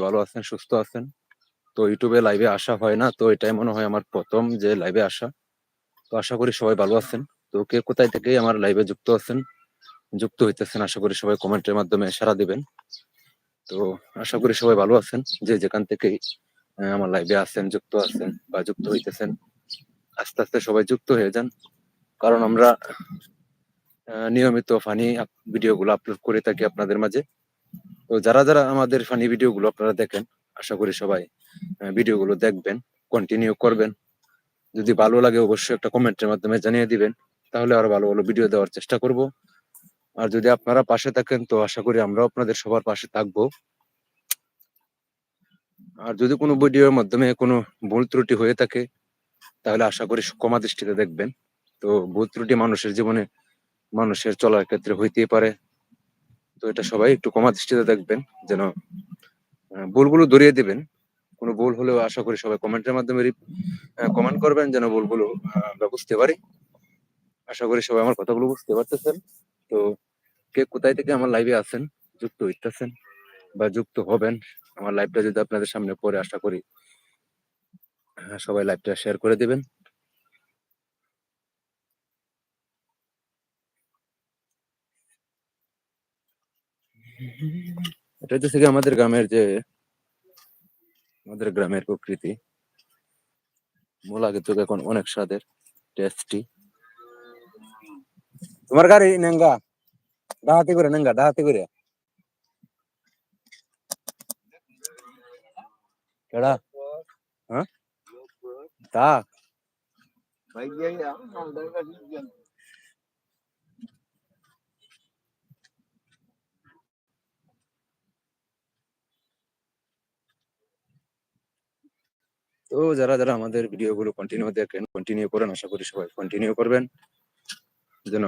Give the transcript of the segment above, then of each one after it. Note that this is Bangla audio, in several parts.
ভালো আছেন সুস্থ আছেন? তো ইউটিউবে লাইভে আসা হয় না তো এটাই মনে হয় আমার প্রথম যে লাইভে আসা। তো আশা করি সবাই ভালো আছেন। তো কে কোথায় থেকে আমার লাইভে যুক্ত আছেন যুক্ত হইতেছেন আশা করি সবাই কমেন্টের মাধ্যমে সারা দিবেন। তো আশা করি সবাই ভালো আছেন যে যেখান আহ, আমার লাইভে আছেন যুক্ত আছেন বা যুক্ত হইতেছেন আস্তে আস্তে সবাই যুক্ত হয়ে যান। কারণ আমরা নিয়মিত ফানি ভিডিও গুলো আপলোড করে থাকি আপনাদের মাঝে। তো যারা যারা আমাদের ফানি ভিডিও গুলো আপনারা দেখেন, আশা করি সবাই ভিডিও গুলো দেখবেন কন্টিনিউ করবেন। যদি ভালো লাগে অবশ্যই একটা কমেন্টের মাধ্যমে জানিয়ে দিবেন, তাহলে আরও ভালো ভালো ভিডিও দেওয়ার চেষ্টা করব। আর যদি আপনারা পাশে থাকেন, তো আশা করি আমরাও আপনাদের সবার পাশে থাকব। আর যদি কোনো ভিডিওর মাধ্যমে কোনো ভুল ত্রুটি হয়ে থাকে, তাহলে আশা করি ক্ষমা দৃষ্টিতে দেখবেন। তো ভুল ত্রুটি মানুষের জীবনে, মানুষের চলার ক্ষেত্রে হইতেই পারে। তো এটা সবাই একটু ক্ষমা দৃষ্টিতে দেখবেন, যেন ভুলগুলো ধরিয়ে দিবেন। কোনো ভুল হলেও আশা করি সবাই কমেন্টের মাধ্যমে কমেন্ট করবেন যেন ভুলগুলো আমরা বুঝতে পারি। আশা করি সবাই আমার কথাগুলো বুঝতে পারতেছেন। তো কে কোথায় থেকে আমার লাইভে আছেন, যুক্ত হইতেছেন বা যুক্ত হবেন, আমার লাইভটা যদি আপনাদের সামনে পড়ে, আশা করি সবাই লাইভটা শেয়ার করে দিবেন। এটা হচ্ছে আমাদের গ্রামের যে, আমাদের গ্রামের প্রকৃতি। মূলা কিন্তু এখন অনেক স্বাদের টেস্টি তোমার গাড়ি নেঙ্গা ডাহাতি করে নেঙ্গা ডাহাতি করে। কেডা? হ্যাঁ? তা। তো যারা যারা আমাদের ভিডিও গুলো কন্টিনিউ দেখেন কন্টিনিউ করেন, আশা করি সবাই কন্টিনিউ করবেন। যেন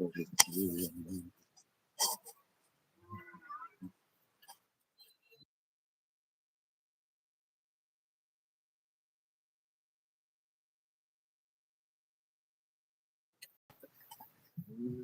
我觉得其实有。嗯